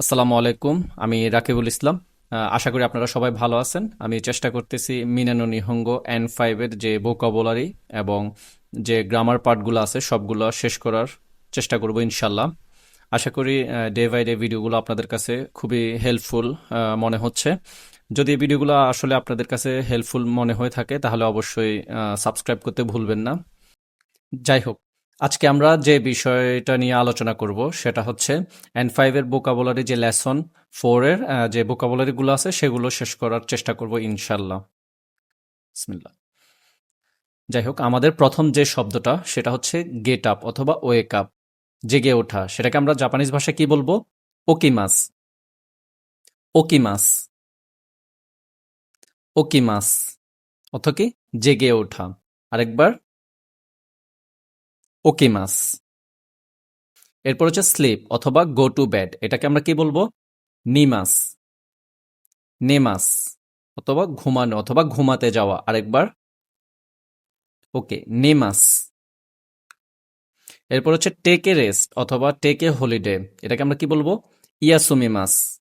আসসালামু আলাইকুম, আমি রাকিবুল ইসলাম। আশা করি আপনারা সবাই ভালো আছেন। আমি চেষ্টা করতেছি মিনানো নিহঙ্গ এন ফাইভের যে ভোকাবুলারি এবং যে গ্রামার পার্টগুলো আছে, সবগুলো শেষ করার চেষ্টা করব ইনশাল্লাহ আশা করি ডে বাই ডে ভিডিওগুলো আপনাদের কাছে খুবই হেল্পফুল মনে হচ্ছে। যদি ভিডিওগুলো আসলে আপনাদের কাছে হেল্পফুল মনে হয়ে থাকে, তাহলে অবশ্যই সাবস্ক্রাইব করতে ভুলবেন না। যাই হোক আজকে আমরা যে বিষয়টা নিয়ে আলোচনা করব, সেটা হচ্ছে এন ফাইভের বোকাবুলারি যে লেসন ফোরের যে বোকাবুলারিগুলো আছে, সেগুলো শেষ করার চেষ্টা করব ইনশাল্লাহ যাই হোক, আমাদের প্রথম যে শব্দটা, সেটা হচ্ছে গেট আপ অথবা ওয়েক আপ জেগে ওঠা, সেটাকে আমরা জাপানিজ ভাষায় কি বলব? ওকিমাস ওকিমাস ওকিমাস অথ কি? জেগে ওঠা। আরেকবার ওকিমাস। এরপর হচ্ছে স্লিপ অথবা গো টু বেড। এটাকে আমরা কি বলব? নিমাস। নেমাস অথবা ঘুমানো অথবা ঘুমাতে যাওয়া। আরেকবার। ওকে, নেমাস। এরপর হচ্ছে টেক এ রেস্ট অথবা টেক এ হলিডে এটাকে আমরা কি বলব? ইয়াসুমিমাস।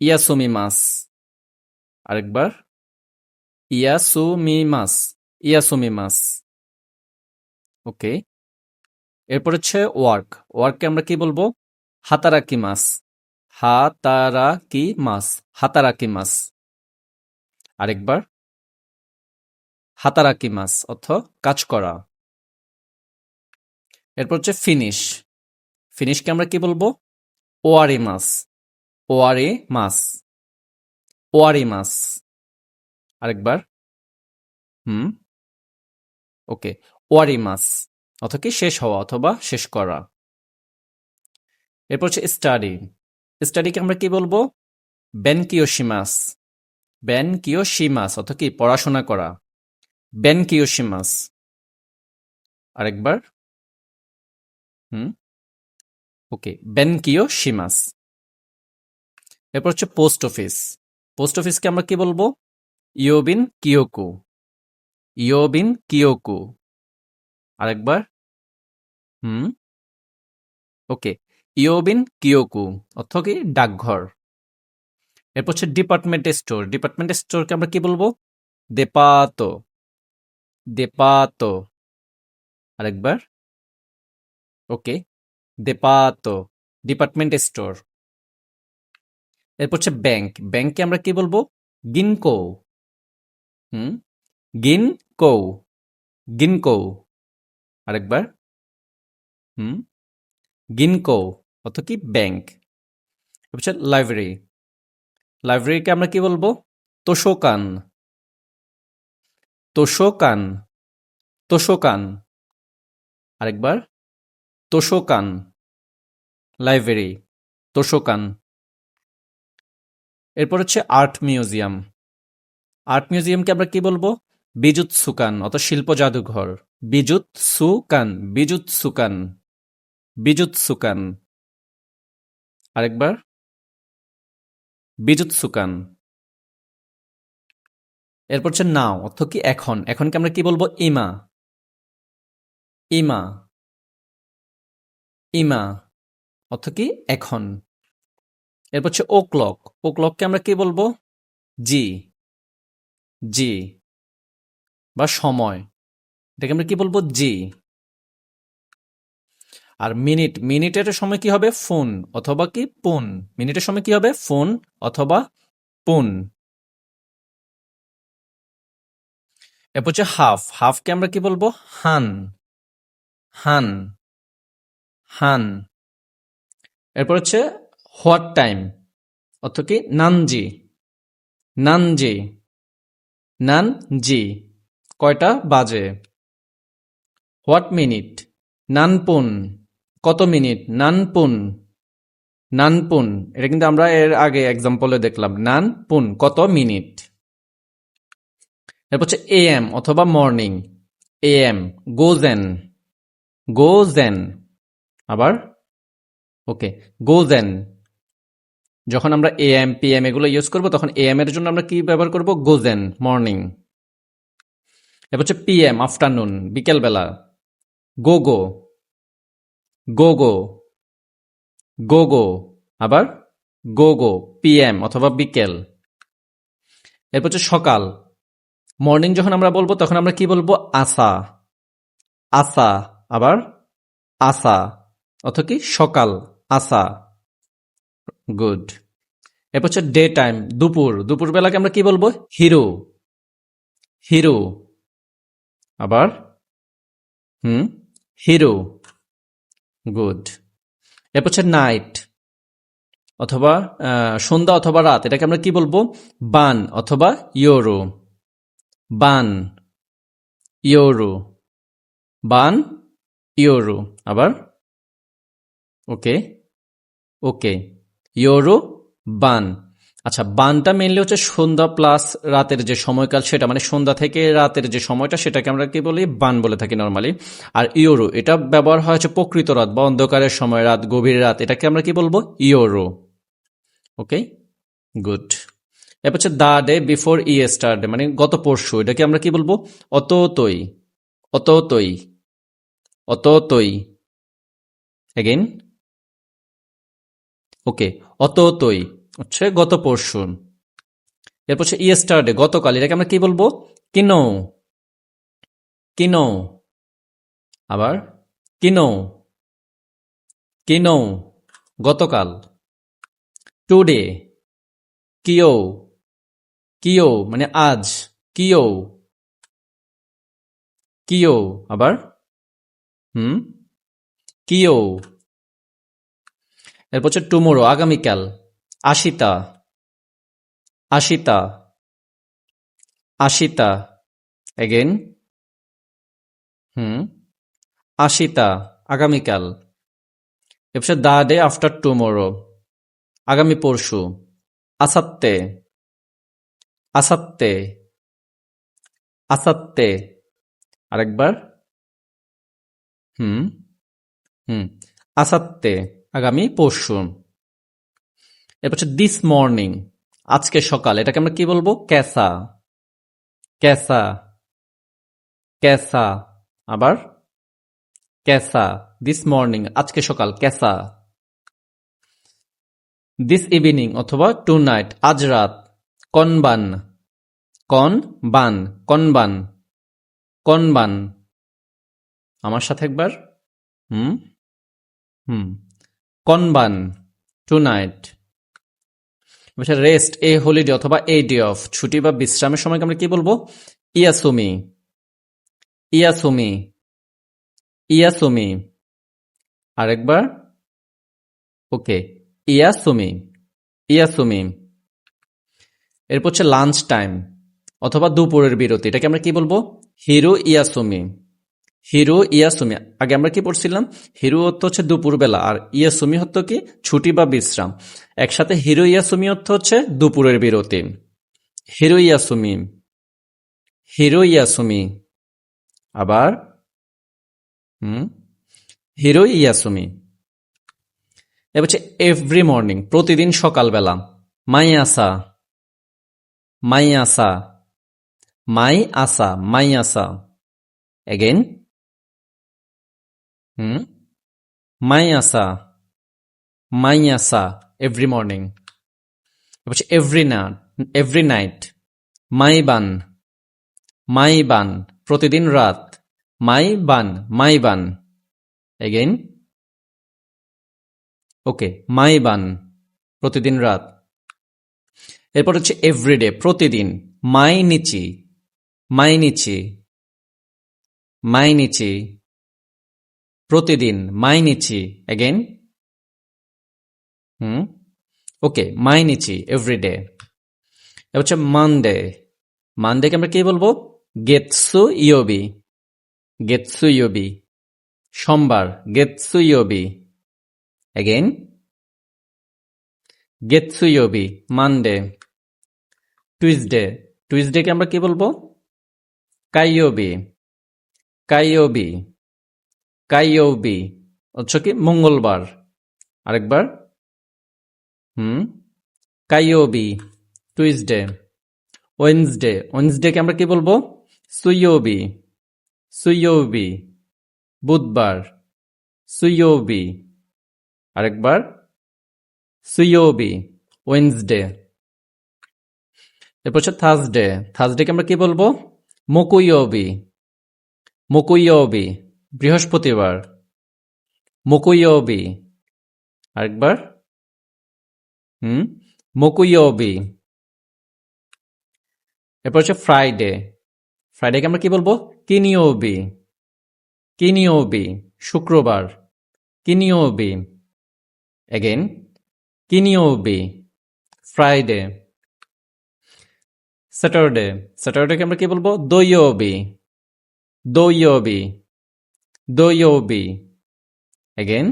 ইয়াসুমিমাস। আরেকবার। ইয়াসুমিমাস। ইয়াসুমিমাস। ওকে। এরপর হচ্ছে ওয়ার্ক। ওয়ার্ককে আমরা কি বলব? হাতারাকি মাস। হাতারাকি মাস। হাতারাকি মাস। আরেকবার। হাতারাকি মাস, অর্থ কাজ করা। এরপর হচ্ছে ফিনিশ। ফিনিশকে আমরা কি বলব? ওয়ারি মাস। ওয়ারি মাস। ওয়ারি মাস। আরেকবার। হুম। ওকে। ওয়ারি মাস অথবা কি শেষ হওয়া অথবা শেষ করা। এরপর হচ্ছে স্টাডি স্টাডিকে আমরা কি বলব? বেন কিয়োশিমাস অথবা কি পড়াশোনা করা। বেন কিয়োশিমাস আরেকবার। হুম? ওকে বেন কিয়োশিমাস এরপর হচ্ছে পোস্ট অফিস পোস্ট অফিসকে আমরা কি বলব? ইয়োবিন কিয়োকু ইয়োবিন কিয়োকু আরেকবার। হুম। ওকে, ইয়োবিন কিয়োকু, অর্থ কি ডাকঘর। এরপর হচ্ছে ডিপার্টমেন্ট স্টোর। ডিপার্টমেন্ট স্টোরকে আমরা কি বলব? দেপাতো। দেপাতো। আরেকবার। ওকে, দেপাতো, ডিপার্টমেন্ট স্টোর। এরপর হচ্ছে ব্যাংক। ব্যাংকে আমরা কি বলব? গিনকো। হুম, গিনকো। গিনকো। আরেকবার। হুম। গিনকো অর্থ কি? ব্যাংক। হচ্ছে লাইব্রেরি লাইব্রেরিকে আমরা কি বলব? তোষোকান। তোষোকান। তোষোকান। আরেকবার। তোষোকান। লাইব্রেরি তোষোকান। এরপর হচ্ছে আর্ট মিউজিয়াম আর্ট মিউজিয়ামকে আমরা কি বলব? বিজুৎ সুকান অত শিল্প জাদুঘর। বিজুৎ সুকান বিজুৎ সুকান বিজুৎ সুকান। আরেকবার। বিজুৎ সুকান। এরপর হচ্ছে নাও, অর্থ কি এখন? এখনকে আমরা কি বলব? ইমা। ইমা। ইমা, অর্থ কি এখন। এরপর হচ্ছে ও ক্লক ও ক্লককে আমরা কি বলব? জি। জি। বা সময়। এটাকে আমরা কি বলব? জি। আর মিনিট, মিনিটের সময় কি হবে? ফোন অথবা কি? পুন। মিনিটের সময় কি হবে? ফোন অথবা পুন। এরপর হচ্ছে হাফ। হাফকে আমরা কি বলব? হান। হান। হান। এরপর হচ্ছে হোয়াট টাইম? অর্থ কি? নানজি। নানজি। নান জি কয়টা বাজে? What minute? নানপুন। কত মিনিট? নানপুন। নানপুন। এটা কিন্তু আমরা এর আগে এক্সাম্পলে দেখলাম। নানপুন, কত মিনিট? এরপর হচ্ছে এ এম অথবা মর্নিং এ এম, গোজেন। গোজেন। আবার? ওকে, গোজেন। যখন আমরা এ এম, পি এম এগুলো ইউজ করব, তখন এ এম এর জন্য আমরা কি ব্যবহার করব? গোজেন মর্নিং এবার হচ্ছে পি এম আফটারনুন বিকেলবেলা গো গো গো গো গো গো আবার গো গো পিএম অথবা বিকেল। এরপর হচ্ছে সকাল মর্নিং যখন আমরা বলব তখন আমরা কি বলব? আসা আসা, আবার আসা অথবা কি? সকাল, আসা গুড এরপর হচ্ছে ডে টাইম দুপুর দুপুর বেলাকে আমরা কি বলব? হিরো হিরো আবার? হুম? হিরো। গুড। এরপর হচ্ছে নাইট। অথবা সন্ধ্যা অথবা রাত, এটাকে আমরা কি বলব? বান অথবা ইয়োরো। বান ইয়োরো। বান ইয়োরো। আবার? ওকে। ওকে। ইয়োরো, বান। আচ্ছা বানটা মেনলি হচ্ছে সন্ধ্যা প্লাস রাতের যে সময়কাল সেটা মানে সন্ধ্যা থেকে রাতের যে সময়টা সেটাকে আমরা কি বলি? বান বলে থাকি নর্মালি আর ইয়োরো, এটা ব্যবহার হয় হচ্ছে প্রকৃত রাত বা অন্ধকারের সময়, রাত, গভীর রাত, এটাকে আমরা কি বলব? ইয়োরো। ওকে গুড এরপর হচ্ছে দা ডে বিফোর ইয়েস্টারডে মানে গত পরশু, এটাকে আমরা কি বলব? অততই। অততই। অততই। এগেইন ওকে অততই। হচ্ছে গত পরশু। এরপর হচ্ছে ইয়েস্টারডে গতকাল। এটাকে আমরা কি বলব? কিনো। কিনো। আবার কিনো। কিনো। গতকাল। টুডে কিও কিও মানে আজ। কিও কিও আবার, হুম? কিও এরপর হচ্ছে টুমোরো আগামীকাল। আশিতা আশিতা আশিতা এগেন হুম, আশিতা, আগামীকাল। এরপর দা ডে আফটার টুমোরো, আগামী পরশু, আসাত্তে আসাত্তে আসাত্তে। আরেকবার, হুম হুম, আসাত্তে, আগামী পরশু। এরপর হচ্ছে দিস মর্নিং আজকে সকাল, এটাকে আমরা কি বলব? ক্যাসা। ক্যাসা। ক্যাসা। আবার ক্যাসা। দিস মর্নিং আজকে সকাল, ক্যাসা। দিস ইভিনিং অথবা টু নাইট আজ রাত, কনবান। কন বান কনবান। কনবান। আমার সাথে একবার? হুম? হুম। কনবান tonight rest a holiday অথবা এ ডে অফ ছুটি বা বিশ্রামের সময় আমরা কি বলব? ইয়াসুমি। ইয়াসুমি। ইয়াসুমি। আরেকবার। ওকে ইয়াসুমি। ইয়াসুমি। এরপর হচ্ছে লাঞ্চ টাইম অথবা দুপুরের বিরতি, এটাকে আমরা কি বলব? হিরো ইয়াসুমি। হিরো ইয়াসুমি। আগে আমরা কি পড়ছিলাম? হিরো অর্থ হচ্ছে দুপুরবেলা, আর ইয়াসুমি অর্থ কি? ছুটি বা বিশ্রাম। একসাথে হিরো ইয়াসুমি অর্থ হচ্ছে দুপুরের বিরতি। হিরো ইয়াসুমি। হিরো ইয়াসুমি। আবার, হুম? হিরো ইয়াসুমি। এবার হচ্ছে এভরি মর্নিং প্রতিদিন সকালবেলা। মাই আসা। মাই আসা। মাই আসা মাই আসা। এগেন এভরি মর্নিং হচ্ছে এভরি না এভরি নাইট মাই বান মাই বান প্রতিদিন রাত মাই বান মাই বান এগেইন ওকে মাই বান প্রতিদিন রাত এরপর হচ্ছে এভরিডে প্রতিদিন মাই নিচি মাই নিচি মাই নিচি প্রতিদিন, মাই নিচি এগেইন হুম? ওকে, মাই নিচি এভরিডে এবার হচ্ছে মানডে মানডেকে আমরা কি বলব? গেতসু ইয়োবি। গেতসু ইয়োবি। সোমবার গেতসু ইয়োবি। এগেইন গেতসু ইয়োবি মানডে টুইসডে টুইসডেকে আমরা কি বলব? কাইয়োবি। কাইয়োবি। কাইয়োবি। হচ্ছে কি? মঙ্গলবার। আরেকবার। হুম? কাইয়োবি। টুইসডে। ওয়েন্সডে। ওয়েন্সডেকে আমরা কি বলব? সুইয়োবি। সুইয়োবি। বুধবার। সুইয়োবি। আরেকবার। সুইওবি ওয়েন্সডে। এরপর হচ্ছে থার্সডে। থার্সডেকে আমরা কি বলব? মকুইয়বি। মকুইয়বি। বৃহস্পতিবার, মকুইয়বি, আরেকবার, হুম, মকুইয়বি। এরপর হচ্ছে ফ্রাইডে। ফ্রাইডেকে আমরা কি বলব? কিনিওবি কিনিওবি শুক্রবার। কিনিওবি এগেন কিনিওবি ফ্রাইডে। স্যাটারডে। স্যাটারডেকে আমরা কি বলব? দইওবি দইওবি দইওবি এগেন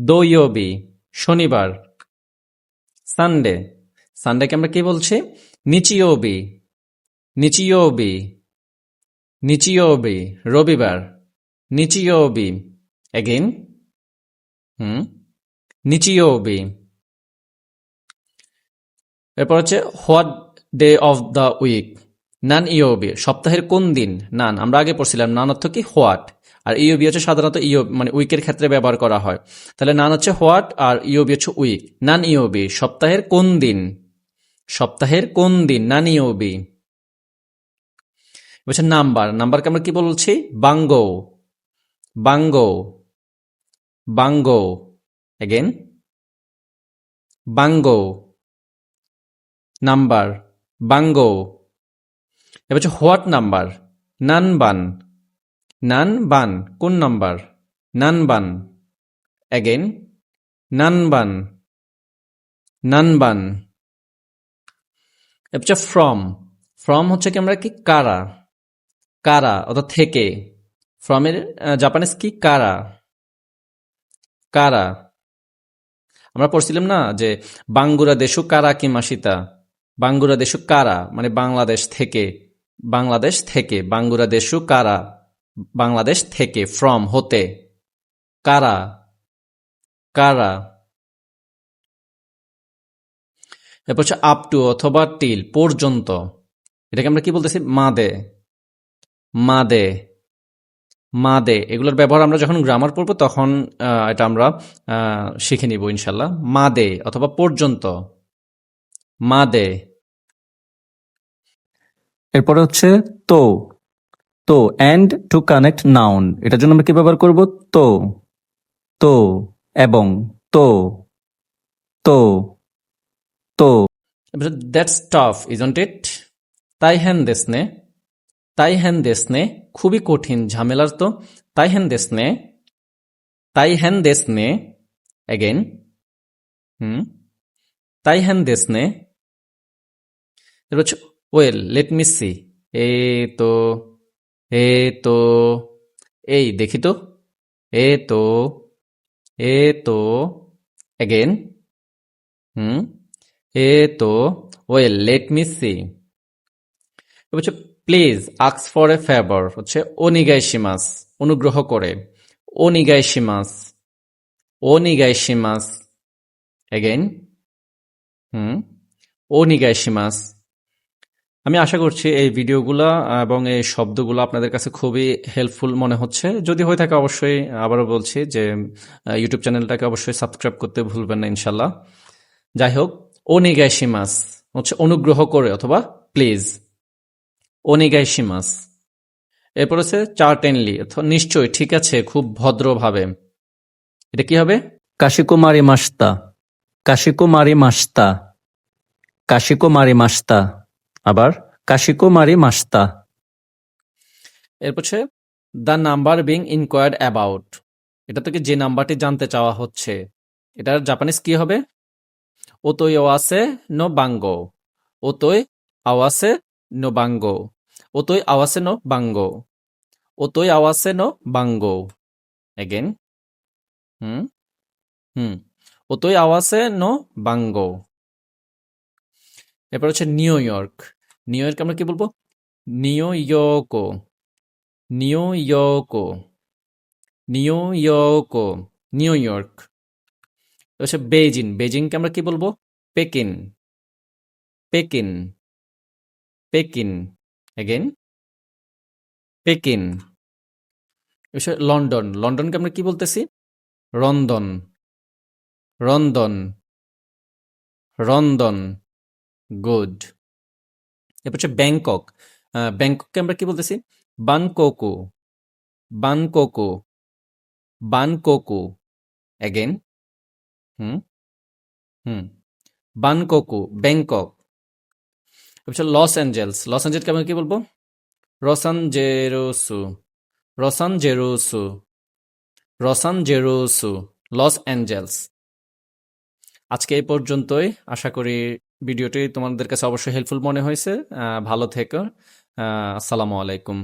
দইওবি শনিবার। সানডে সানডেকে আমরা কি বলছি? নিচিওবি নিচিওবি নিচিওবি রবিবার। নিচিওবি এগেন হুম। নিচিওবি এরপর হচ্ছে what day of the week নান ইওবি সপ্তাহের কোন দিন? নান, আমরা আগে পড়ছিলাম নান অর্থ কি? হোয়াট। আর ইওবি হচ্ছে সাধারণত ইও মানে উইকের ক্ষেত্রে ব্যবহার করা হয়। তাহলে নান হচ্ছে হোয়াট আর ইওবি হচ্ছে উইক। নান ইওবি সপ্তাহের কোন দিন? সপ্তাহের কোন দিন? নান ইওবি হচ্ছে নাম্বার। নাম্বারকে আমরা কি বলছি? বাঙ্গো। বাঙ্গো। বাঙ্গো। এগেন বাঙ্গো। নাম্বার। বাঙ্গো। এবার হচ্ছে হোয়াট নাম্বার? নান বান। নান বান, কোন নাম্বার? নান বান। এগেন নান বান। নান বান। হচ্ছে ফ্রম ফ্রম হচ্ছে কি আমরা কি? কারা। কারা, অর্থাৎ থেকে। ফ্রমের জাপানিজ কি? কারা। কারা। আমরা পড়ছিলাম না যে বাঙ্গুরা দেশু কারা কি মাসিতা? বাঙ্গুরা দেশু কারা? মানে বাংলাদেশ থেকে। বাংলাদেশ থেকে বাঙ্গুরা দেশু কারা? বাংলাদেশ থেকে ফ্রম হতে। কারা? কারা? এরপর হচ্ছে আপ টু অথবা টিল পর্যন্ত। এটাকে আমরা কি বলতেছি? মাদে। মাদে। মাদে। এগুলোর ব্যবহার আমরা যখন গ্রামার পড়ব, তখন এটা আমরা শিখে নিব ইনশাল্লাহ। মাদে অথবা পর্যন্ত। মাদে। এরপরে হচ্ছে তো। তো অ্যান্ড টু কানেক্ট নাউন এটার জন্য আমরা কি ব্যবহার করব? তো। তো, এবং তো। তো। তো। দ্যাটস টাফ ইজন্ট ইট তাই হ্যান দেশনে তাই হ্যান দেশনে খুবই কঠিন, ঝামেলার তো। তাই হ্যান দেশনে তাই হ্যান দেশনে অ্যাগেন হুম। তাই হ্যান দেশনে এবার হচ্ছে ওয়েল লেট মি সি এ তো এ তো এই, দেখি তো। এ তো এ তো অ্যাগেন হুম। এ তো ওয়েল লেট মি সি হচ্ছে প্লিজ আক্স ফর এ ফেভার হচ্ছে ওনিগাইশিমাস অনুগ্রহ করে। ওনিগাইশিমাস ওনিগাইশিমাস এগেইন হুম। ওনিগাইশিমাস আমি আশা করছি এই ভিডিওগুলো এবং এই শব্দগুলো আপনাদের কাছে খুবই হেল্পফুল মনে হচ্ছে। যদি হয়ে থাকে অবশ্যই আবারও বলছি যে ইউটিউব চ্যানেলটাকে অবশ্যই সাবস্ক্রাইব করতে ভুলবেন না ইনশাল্লাহ যাই হোক ওনিগাইশিমাস হচ্ছে অনুগ্রহ করে অথবা প্লিজ ওনিগাইশিমাস এরপর হচ্ছে চার্টেনলি অথবা নিশ্চয়ই ঠিক আছে, খুব ভদ্রভাবে। এটা কি হবে? কাশিকুমারি মাস্তা কাশিকুমারি মাস্তা কাশিকুমারি মাস্তা। আবার কাশিকুমারি মাস্তা। এরপর হচ্ছে the number being inquired about এটা থেকে যে নাম্বারটি জানতে চাওয়া হচ্ছে, এটার জাপানিজ কি হবে? ওতই আওয়াসে no বাঙ্গো। ওতই আওয়াসে no বাঙ্গো। ওতই আওয়াসে no বাঙ্গো। ওতই আওয়াসে no বাঙ্গো। Again হুম হুম। ওতই আওয়াসে নো বাঙ্গো। এরপর হচ্ছে নিউ ইয়র্ক। নিউ ইয়র্ক আমরা কি বলব? New ইয়র্কো। New ইয়র্কো। New ইয়র্কো। New York. হচ্ছে বেজিং বেজিংকে আমরা কি বলব? Packing. Packing. Packing. Again packing. London. লন্ডনকে আমরা কি বলতেছি? রন্দন। রন্দন। রন্দন। গুড এরপর হচ্ছে ব্যাংকক আহ, ব্যাংকককে আমরা কি বলতেছি? বানকোকো বানকোকো বানকোকো অ্যাগেন হুম হুম বানকোকো ব্যাংকক হচ্ছে লস অ্যাঞ্জেলস লস অ্যাঞ্জেলসকে আমরা কি বলব? রসান জেরোসু রসান জেরোসু রসান জেরোসু লস অ্যাঞ্জেলস আজকে এই পর্যন্তই। আশা করি ভিডিওটি তোমাদের কাছে অবশ্যই হেল্পফুল মনে হয়েছে। ভালো থেকো। আসসালামু আলাইকুম।